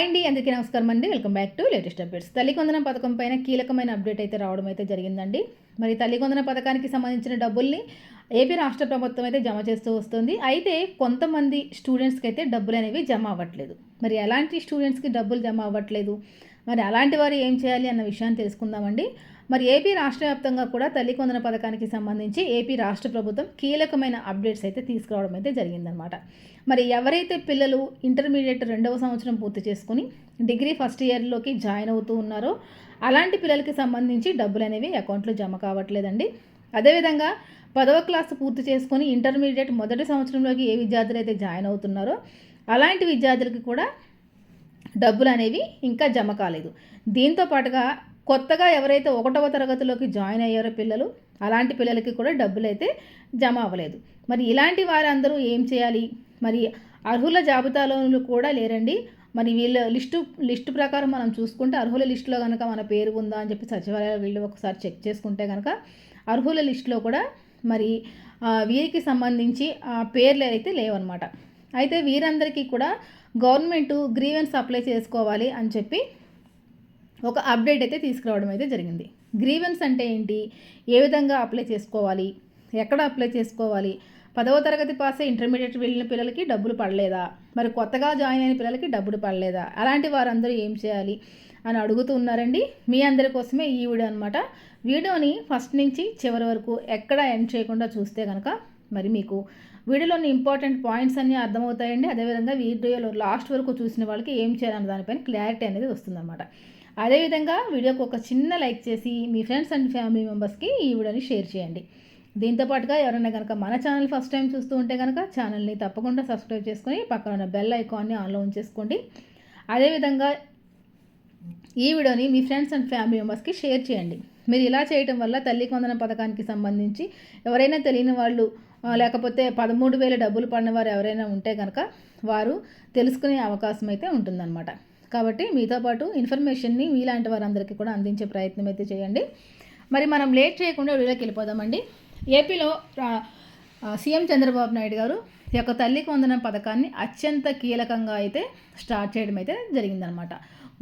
అండి అందరికీ నమస్కారం అండి. Welcome back to latest updates. తల్లికొందన పథకం పైన కీలకమైన అప్డేట్ అయితే రావడం అయితే జరిగిందండి. మరి తల్లికొందన పథకానికి సంబంధించిన డబ్బుల్ని ఏపీ రాష్ట్ర ప్రభుత్వం అయితే జమ చేస్తూ వస్తుంది. అయితే కొంతమంది స్టూడెంట్స్కి అయితే డబ్బులు అనేవి జమ అవ్వట్లేదు. మరి ఎలాంటి స్టూడెంట్స్కి డబ్బులు జమ అవ్వట్లేదు? మరి అలాంటి వారు ఏం చేయాలి అన్న విషయాన్ని తెలుసుకుందామండి. మరి ఏపీ రాష్ట్ర వ్యాప్తంగా కూడా తల్లి కొందన పథకానికి సంబంధించి ఏపీ రాష్ట్ర ప్రభుత్వం కీలకమైన అప్డేట్స్ అయితే తీసుకురావడం అయితే జరిగిందనమాట మరి ఎవరైతే పిల్లలు ఇంటర్మీడియట్ రెండవ సంవత్సరం పూర్తి చేసుకుని డిగ్రీ ఫస్ట్ ఇయర్లోకి జాయిన్ అవుతూ ఉన్నారో అలాంటి పిల్లలకి సంబంధించి డబ్బులు అనేవి అకౌంట్లో జమ కావట్లేదండి. అదేవిధంగా పదవ క్లాస్ పూర్తి చేసుకొని ఇంటర్మీడియట్ మొదటి సంవత్సరంలోకి ఏ విద్యార్థులు అయితే జాయిన్ అవుతున్నారో అలాంటి విద్యార్థులకి కూడా డబ్బులు అనేవి ఇంకా జమ కాలేదు. దీంతో పాటుగా కొత్తగా ఎవరైతే ఒకటవ తరగతిలోకి జాయిన్ అయ్యారో పిల్లలు అలాంటి పిల్లలకి కూడా డబ్బులు అయితే జమ అవ్వలేదు. మరి ఇలాంటి వారందరూ ఏం చేయాలి? మరి అర్హుల జాబితాలో కూడా లేరండి. మరి వీళ్ళ లిస్టు లిస్టు ప్రకారం మనం చూసుకుంటే అర్హుల లిస్టులో కనుక మన పేరు ఉందా అని చెప్పి సచివాలయాలు వీళ్ళు ఒకసారి చెక్ చేసుకుంటే కనుక అర్హుల లిస్టులో కూడా మరి వీరికి సంబంధించి పేర్లు అయితే లేవన్నమాట. అయితే వీరందరికీ కూడా గవర్నమెంట్ గ్రీవెన్స్ అప్లై చేసుకోవాలి అని చెప్పి ఒక అప్డేట్ అయితే తీసుకురావడం అయితే జరిగింది. గ్రీవెన్స్ అంటే ఏంటి? ఏ విధంగా అప్లై చేసుకోవాలి? ఎక్కడ అప్లై చేసుకోవాలి? పదవ తరగతి పాస్ ఇంటర్మీడియట్ వెళ్ళిన పిల్లలకి డబ్బులు పడలేదా? మరి కొత్తగా జాయిన్ అయిన పిల్లలకి డబ్బులు పడలేదా? అలాంటి వారందరూ ఏం చేయాలి అని అడుగుతూ ఉన్నారండి. మీ అందరి కోసమే ఈ వీడియో అనమాట వీడియోని ఫస్ట్ నుంచి చివరి వరకు ఎక్కడ ఎండ్ చేయకుండా చూస్తే కనుక మరి మీకు వీడియోలోని ఇంపార్టెంట్ పాయింట్స్ అన్నీ అర్థమవుతాయండి. అదేవిధంగా వీడియోలో లాస్ట్ వరకు చూసిన వాళ్ళకి ఏం చేయాలన్న దానిపైన క్లారిటీ అనేది వస్తుందన్నమాట. అదేవిధంగా వీడియోకి ఒక చిన్న లైక్ చేసి మీ ఫ్రెండ్స్ అండ్ ఫ్యామిలీ మెంబర్స్కి ఈ వీడియోని షేర్ చేయండి. దీంతోపాటుగా ఎవరైనా కనుక మన ఛానల్ ఫస్ట్ టైం చూస్తూ ఉంటే కనుక ఛానల్ని తప్పకుండా సబ్స్క్రైబ్ చేసుకొని పక్కన ఉన్న బెల్ ఐకాన్ని ఆన్లో ఉంచేసుకోండి అదేవిధంగా ఈ వీడియోని మీ ఫ్రెండ్స్ అండ్ ఫ్యామిలీ మెంబర్స్కి షేర్ చేయండి. మీరు ఇలా చేయటం వల్ల తల్లి కొందన పథకానికి సంబంధించి ఎవరైనా తెలియని వాళ్ళు లేకపోతే పదమూడు వేల డబ్బులు పడిన వారు ఎవరైనా ఉంటే కనుక వారు తెలుసుకునే అవకాశం అయితే ఉంటుందన్నమాట. కాబట్టి మీతో పాటు ఇన్ఫర్మేషన్ని మీలాంటి వారందరికీ కూడా అందించే ప్రయత్నం అయితే చేయండి. మరి మనం లేట్ చేయకుండా వీడియోకి వెళ్ళిపోదామండి. ఏపీలో సీఎం చంద్రబాబు నాయుడు గారు ఈ యొక్క తల్లికి వందన పథకాన్ని అత్యంత కీలకంగా అయితే స్టార్ట్ చేయడం అయితే జరిగిందనమాట.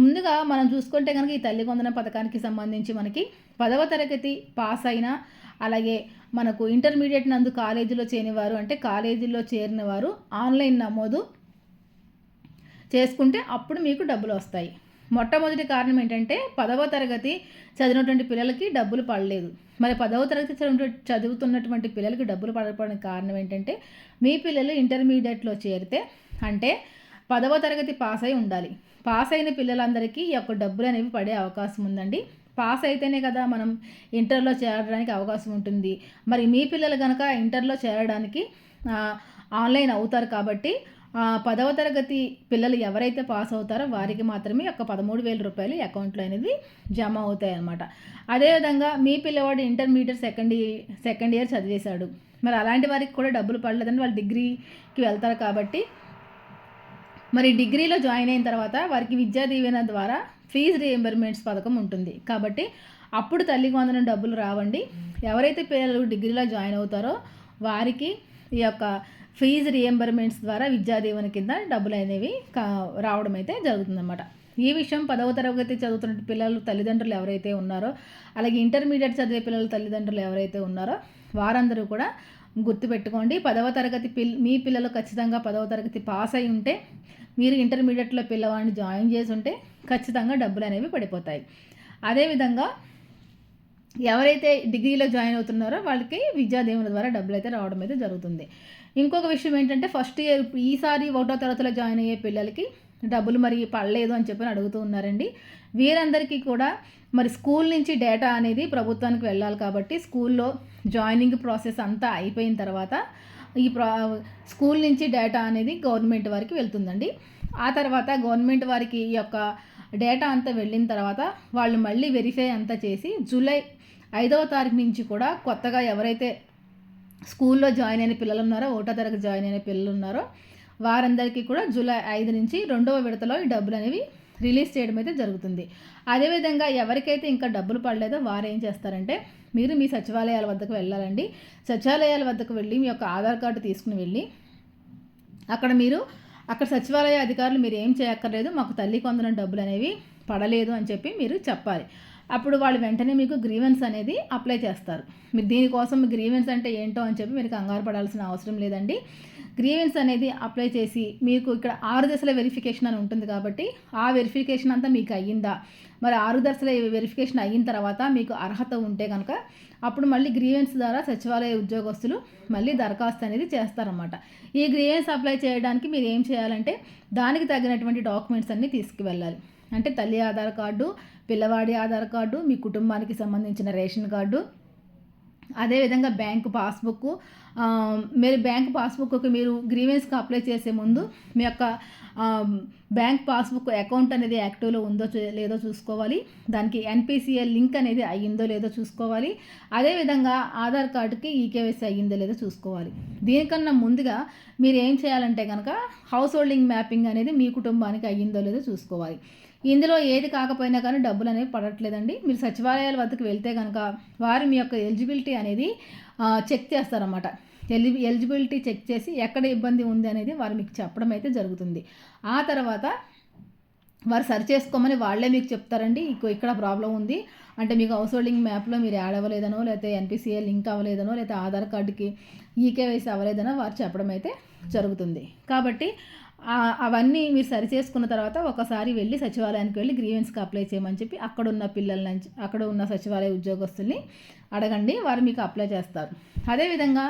ముందుగా మనం చూసుకుంటే కనుక ఈ తల్లి వందన పథకానికి సంబంధించి మనకి పదవ తరగతి పాస్ అయిన అలాగే మనకు ఇంటర్మీడియట్ నందు కాలేజీలో చేరినవారు అంటే కాలేజీలో చేరిన వారు ఆన్లైన్ నమోదు చేసుకుంటే అప్పుడు మీకు డబ్బులు వస్తాయి. మొట్టమొదటి కారణం ఏంటంటే పదవ తరగతి చదివినటువంటి పిల్లలకి డబ్బులు పడలేదు. మరి పదవ తరగతి చదువుతున్నటువంటి పిల్లలకి డబ్బులు పడకపోవడానికి కారణం ఏంటంటే మీ పిల్లలు ఇంటర్మీడియట్లో చేరితే అంటే పదవ తరగతి పాస్ అయి ఉండాలి. పాస్ అయిన పిల్లలందరికీ ఈ యొక్క డబ్బులు అనేవి పడే అవకాశం ఉందండి. పాస్ అయితేనే కదా మనం ఇంటర్లో చేరడానికి అవకాశం ఉంటుంది. మరి మీ పిల్లలు కనుక ఇంటర్లో చేరడానికి ఆన్లైన్ అవుతారు కాబట్టి పదవ తరగతి పిల్లలు ఎవరైతే పాస్ అవుతారో వారికి మాత్రమే ఒక పదమూడు వేల రూపాయలు అకౌంట్లో అనేది జమ అవుతాయి అన్నమాట. అదేవిధంగా మీ పిల్లవాడు ఇంటర్మీడియట్ సెకండ్ సెకండ్ ఇయర్ చదివేశాడు. మరి అలాంటి వారికి కూడా డబ్బులు పడలేదని వాళ్ళు డిగ్రీకి వెళ్తారు కాబట్టి మరి డిగ్రీలో జాయిన్ అయిన తర్వాత వారికి విద్యా దీవెన ద్వారా ఫీజు రియంబర్మెంట్స్ పథకం ఉంటుంది. కాబట్టి అప్పుడు తల్లికి వందనం డబ్బులు రావండి. ఎవరైతే పిల్లలు డిగ్రీలో జాయిన్ అవుతారో వారికి ఈ యొక్క ఫీజు రియంబర్మెంట్స్ ద్వారా విద్యాదీవెన కింద డబ్బులు అనేవి రావడం అయితే జరుగుతుందన్నమాట. ఈ విషయం పదవ తరగతి చదువుతున్న పిల్లలు తల్లిదండ్రులు ఎవరైతే ఉన్నారో అలాగే ఇంటర్మీడియట్ చదివే పిల్లల తల్లిదండ్రులు ఎవరైతే ఉన్నారో వారందరూ కూడా గుర్తుపెట్టుకోండి. పదవ తరగతి పిల్ మీ పిల్లలు ఖచ్చితంగా పదవ తరగతి పాస్ అయి ఉంటే మీరు ఇంటర్మీడియట్లో పిల్లవాడిని జాయిన్ చేసి ఉంటే ఖచ్చితంగా డబ్బులు అనేవి పడిపోతాయి. అదేవిధంగా ఎవరైతే డిగ్రీలో జాయిన్ అవుతున్నారో వాళ్ళకి విద్యాదేవుల ద్వారా డబ్బులు అయితే రావడం అయితే జరుగుతుంది. ఇంకొక విషయం ఏంటంటే ఫస్ట్ ఇయర్ ఈసారి ఒకటో తరగతిలో జాయిన్ అయ్యే పిల్లలకి డబ్బులు మరి పడలేదు అని చెప్పి అడుగుతూ ఉన్నారండి. వీరందరికీ కూడా మరి స్కూల్ నుంచి డేటా అనేది ప్రభుత్వానికి వెళ్ళాలి కాబట్టి స్కూల్లో జాయినింగ్ ప్రాసెస్ అంతా అయిపోయిన తర్వాత ఈ ప్రా స్కూల్ నుంచి డేటా అనేది గవర్నమెంట్ వారికి వెళ్తుందండి. ఆ తర్వాత గవర్నమెంట్ వారికి ఈ యొక్క డేటా అంతా వెళ్ళిన తర్వాత వాళ్ళు మళ్ళీ వెరిఫై అంతా చేసి జూలై ఐదవ తారీఖు నుంచి కూడా కొత్తగా ఎవరైతే స్కూల్లో జాయిన్ అయిన పిల్లలు ఉన్నారో ఒకటో తరగతి జాయిన్ అయిన పిల్లలు ఉన్నారో వారందరికీ కూడా జూలై ఐదు నుంచి రెండవ విడతలో ఈ డబ్బులు అనేవి రిలీజ్ చేయడం అయితే జరుగుతుంది. అదేవిధంగా ఎవరికైతే ఇంకా డబ్బులు పడలేదో వారు ఏం చేస్తారంటే మీరు మీ సచివాలయాల వద్దకు వెళ్ళాలండి. సచివాలయాల వద్దకు వెళ్ళి మీ యొక్క ఆధార్ కార్డు తీసుకుని వెళ్ళి అక్కడ మీరు అక్కడ సచివాలయ అధికారులు మీరు ఏం చేయక్కర్లేదు మాకు తల్లి కొందరం డబ్బులు అనేవి పడలేదు అని చెప్పి మీరు చెప్పాలి. అప్పుడు వాళ్ళు వెంటనే మీకు గ్రీవెన్స్ అనేది అప్లై చేస్తారు. మీరు దీనికోసం గ్రీవెన్స్ అంటే ఏంటో అని చెప్పి మీరు కంగారు పడాల్సిన అవసరం లేదండి. గ్రీవెన్స్ అనేది అప్లై చేసి మీకు ఇక్కడ ఆరు దశల వెరిఫికేషన్ అని ఉంటుంది కాబట్టి ఆ వెరిఫికేషన్ అంతా మీకు అయ్యిందా? మరి ఆరు దశల వెరిఫికేషన్ అయిన తర్వాత మీకు అర్హత ఉంటే కనుక అప్పుడు మళ్ళీ గ్రీవెన్స్ ద్వారా సచివాలయ ఉద్యోగస్తులు మళ్ళీ దరఖాస్తు అనేది చేస్తారన్నమాట. ఈ గ్రీవెన్స్ అప్లై చేయడానికి మీరు ఏం చేయాలంటే దానికి తగినటువంటి డాక్యుమెంట్స్ అన్నీ తీసుకువెళ్ళాలి. అంటే తల్లి ఆధార్ కార్డు పిల్లవాడి ఆధార్ కార్డు మీ కుటుంబానికి సంబంధించిన రేషన్ కార్డు. అదేవిధంగా బ్యాంకు పాస్బుక్. మీరు బ్యాంక్ పాస్బుక్కి మీరు గ్రీవెన్స్కి అప్లై చేసే ముందు మీ యొక్క బ్యాంక్ పాస్బుక్ అకౌంట్ అనేది యాక్టివ్లో ఉందో లేదో చూసుకోవాలి. దానికి ఎన్పిసిఎల్ లింక్ అనేది అయ్యిందో లేదో చూసుకోవాలి. అదేవిధంగా ఆధార్ కార్డుకి ఈకేవైసీ అయ్యిందో లేదో చూసుకోవాలి. దీనికన్నా ముందుగా మీరు ఏం చేయాలంటే కనుక హౌస్ హోల్డింగ్ మ్యాపింగ్ అనేది మీ కుటుంబానికి అయ్యిందో లేదో చూసుకోవాలి. ఇందులో ఏది కాకపోయినా కానీ డబ్బులు అనేవి పడట్లేదండి. మీరు సచివాలయాల వద్దకు వెళ్తే కనుక వారు మీ యొక్క ఎలిజిబిలిటీ అనేది చెక్ చేస్తారన్నమాట. ఎలి ఎలిజిబిలిటీ చెక్ చేసి ఎక్కడ ఇబ్బంది ఉంది అనేది వారు మీకు చెప్పడం అయితే జరుగుతుంది. ఆ తర్వాత వారు సరి చేసుకోమని వాళ్ళే మీకు చెప్తారండి. ఇక్కడ ప్రాబ్లం ఉంది. అంటే మీకు హౌస్ హోల్డింగ్ మ్యాప్లో మీరు యాడ్ అవ్వలేదనో లేకపోతే ఎన్పిసిఏ లింక్ అవ్వలేదనో లేకపోతే ఆధార్ కార్డుకి ఈకేవైసీ అవ్వలేదనో వారు చెప్పడం అయితే జరుగుతుంది. కాబట్టి అవన్నీ మీరు సరి చేసుకున్న తర్వాత ఒకసారి వెళ్ళి సచివాలయానికి వెళ్ళి గ్రీవెన్స్కి అప్లై చేయమని చెప్పి అక్కడ ఉన్న పిల్లల నుంచి అక్కడ ఉన్న సచివాలయ ఉద్యోగస్తుల్ని అడగండి వారు మీకు అప్లై చేస్తారు. అదేవిధంగా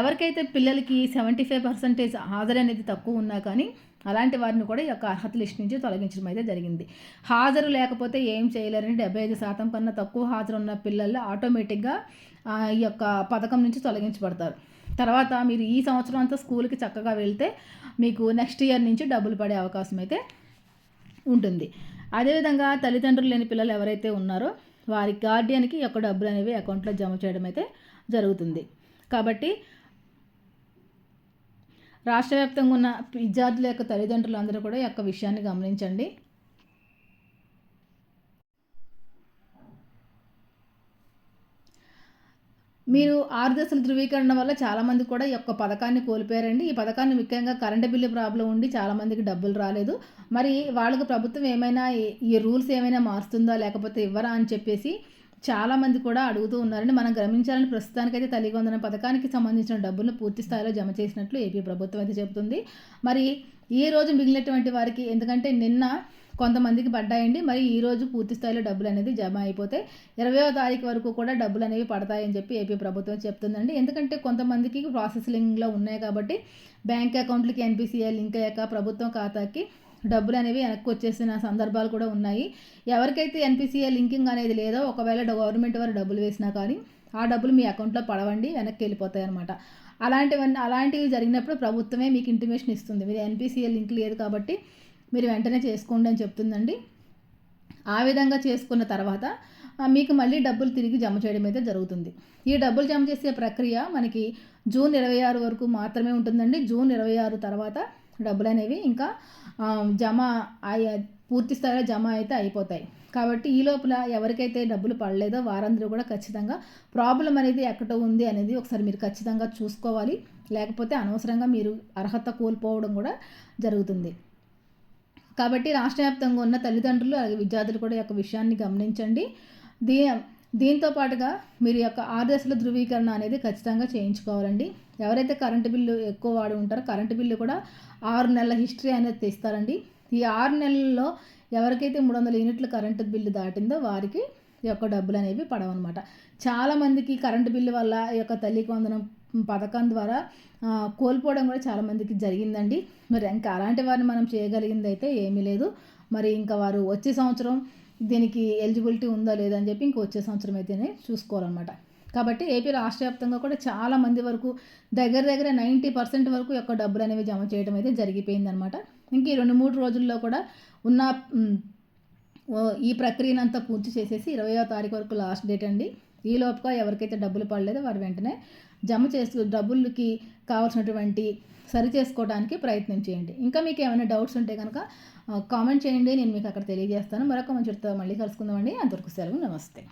ఎవరికైతే పిల్లలకి సెవెంటీ ఫైవ్ పర్సెంటేజ్ హాజరు అనేది తక్కువ ఉన్నా కానీ అలాంటి వారిని కూడా ఈ యొక్క అర్హత లిస్ట్ నుంచి తొలగించడం అయితే జరిగింది. హాజరు లేకపోతే ఏం చేయలేరని డెబ్బై ఐదు శాతం కన్నా తక్కువ హాజరు ఉన్న పిల్లలు ఆటోమేటిక్గా ఈ యొక్క పథకం నుంచి తొలగించబడతారు. తర్వాత మీరు ఈ సంవత్సరం అంతా స్కూల్కి చక్కగా వెళ్తే మీకు నెక్స్ట్ ఇయర్ నుంచి డబ్బులు పడే అవకాశం అయితే ఉంటుంది. అదేవిధంగా తల్లిదండ్రులు లేని పిల్లలు ఎవరైతే ఉన్నారో వారి గార్డియన్కి యొక్క డబ్బులు అనేవి అకౌంట్లో జమ చేయడం అయితే జరుగుతుంది. కాబట్టి రాష్ట్ర వ్యాప్తంగా ఉన్న విద్యార్థుల యొక్క తల్లిదండ్రులు అందరూ కూడా ఈ యొక్క విషయాన్ని గమనించండి. మీరు ఆరు దశల ధృవీకరణ వల్ల చాలామంది కూడా ఈ యొక్క పథకాన్ని కోల్పోయారండి. ఈ పథకాన్ని ముఖ్యంగా కరెంటు బిల్లు ప్రాబ్లం ఉండి చాలామందికి డబ్బులు రాలేదు. మరి వాళ్ళకు ప్రభుత్వం ఏమైనా ఈ రూల్స్ ఏమైనా మారుస్తుందా లేకపోతే ఇవ్వరా అని చెప్పేసి చాలామంది కూడా అడుగుతూ ఉన్నారని మనం గమనించాలని ప్రస్తుతానికైతే తల్లి వందన పథకానికి సంబంధించిన డబ్బులను పూర్తి స్థాయిలో జమ చేసినట్లు ఏపీ ప్రభుత్వం అయితే చెబుతుంది. మరి ఈ రోజు మిగిలినటువంటి వారికి ఎందుకంటే నిన్న కొంతమందికి పడ్డాయండి. మరి ఈరోజు పూర్తి స్థాయిలో డబ్బులు అనేది జమ అయిపోతే ఇరవయో తారీఖు వరకు కూడా డబ్బులు అనేవి పడతాయని చెప్పి ఏపీ ప్రభుత్వం చెప్తుందండి. ఎందుకంటే కొంతమందికి ప్రాసెసింగ్లో ఉన్నాయి కాబట్టి బ్యాంక్ అకౌంట్లకి ఎన్పిసిఐ లింక్ అయ్యాక ప్రభుత్వం ఖాతాకి డబ్బులు అనేవి వెనక్కి వచ్చేసిన సందర్భాలు కూడా ఉన్నాయి. ఎవరికైతే ఎన్పిసిఐ లింకింగ్ అనేది లేదో ఒకవేళ గవర్నమెంట్ వారు డబ్బులు వేసినా కానీ ఆ డబ్బులు మీ అకౌంట్లో పడవండి వెనక్కి వెళ్ళిపోతాయి అనమాట అలాంటివన్నీ అలాంటివి జరిగినప్పుడు ప్రభుత్వమే మీకు ఇంటిమేషన్ ఇస్తుంది. మీరు ఎన్పిసిఐ లింక్ లేదు కాబట్టి మీరు వెంటనే చేసుకోండి అని చెప్తుందండి. ఆ విధంగా చేసుకున్న తర్వాత మీకు మళ్ళీ డబ్బులు తిరిగి జమ చేయడం అయితే జరుగుతుంది. ఈ డబ్బులు జమ చేసే ప్రక్రియ మనకి జూన్ ఇరవై ఆరు వరకు మాత్రమే ఉంటుందండి. జూన్ ఇరవై ఆరు తర్వాత డబ్బులు అనేవి ఇంకా జమ పూర్తి స్థాయిలో జమ అయితే అయిపోతాయి. కాబట్టి ఈ లోపల ఎవరికైతే డబ్బులు పడలేదో వారందరూ కూడా ఖచ్చితంగా ప్రాబ్లం అనేది ఎక్కడ ఉంది అనేది ఒకసారి మీరు ఖచ్చితంగా చూసుకోవాలి. లేకపోతే అనవసరంగా మీరు అర్హత కోల్పోవడం కూడా జరుగుతుంది. కాబట్టి రాష్ట్ర వ్యాప్తంగా ఉన్న తల్లిదండ్రులు అలాగే విద్యార్థులు కూడా యొక్క విషయాన్ని గమనించండి. దీ దీంతో పాటుగా మీరు యొక్క ఆరు దశల ధృవీకరణ అనేది ఖచ్చితంగా చేయించుకోవాలండి. ఎవరైతే కరెంటు బిల్లు ఎక్కువ వాడి ఉంటారో కరెంటు బిల్లు కూడా ఆరు నెలల హిస్టరీ అనేది తెస్తారండి. ఈ ఆరు నెలల్లో ఎవరికైతే మూడు వందల యూనిట్లు కరెంటు బిల్లు దాటిందో వారికి ఈ యొక్క డబ్బులు అనేవి పడవన్నమాట. చాలామందికి కరెంటు బిల్లు వల్ల ఈ యొక్క తల్లి వందనం పథకం ద్వారా కోల్పోవడం కూడా చాలామందికి జరిగిందండి. మరి ఇంకా అలాంటి వారిని మనం చేయగలిగింది అయితే ఏమీ లేదు. మరి ఇంకా వారు వచ్చే సంవత్సరం దీనికి ఎలిజిబిలిటీ ఉందా లేదా అని చెప్పి ఇంక వచ్చే సంవత్సరం అయితేనే చూసుకోవాలన్నమాట. కాబట్టి ఏపీ రాష్ట్ర వ్యాప్తంగా కూడా చాలా మంది వరకు దగ్గర దగ్గర నైంటీ పర్సెంట్ వరకు యొక్క డబ్బులు అనేవి జమ చేయడం అయితే జరిగిపోయిందనమాట ఇంక ఈ రెండు మూడు రోజుల్లో కూడా ఉన్న ఈ ప్రక్రియనంతా పూర్తి చేసేసి ఇరవయో తారీఖు వరకు లాస్ట్ డేట్ అండి. ఈ లోపుగా ఎవరికైతే డబ్బులు పడలేదో వారు వెంటనే జమ చేసు డబ్బులకి కావాల్సినటువంటి సరి చేసుకోవడానికి ప్రయత్నం చేయండి. ఇంకా మీకు ఏమైనా డౌట్స్ ఉంటే కనుక కామెంట్ చేయండి. నేను మీకు అక్కడ తెలియజేస్తాను. మరొక మంచి మళ్ళీ కలుసుకుందామండి. అంతవరకు సెలవు. నమస్తే.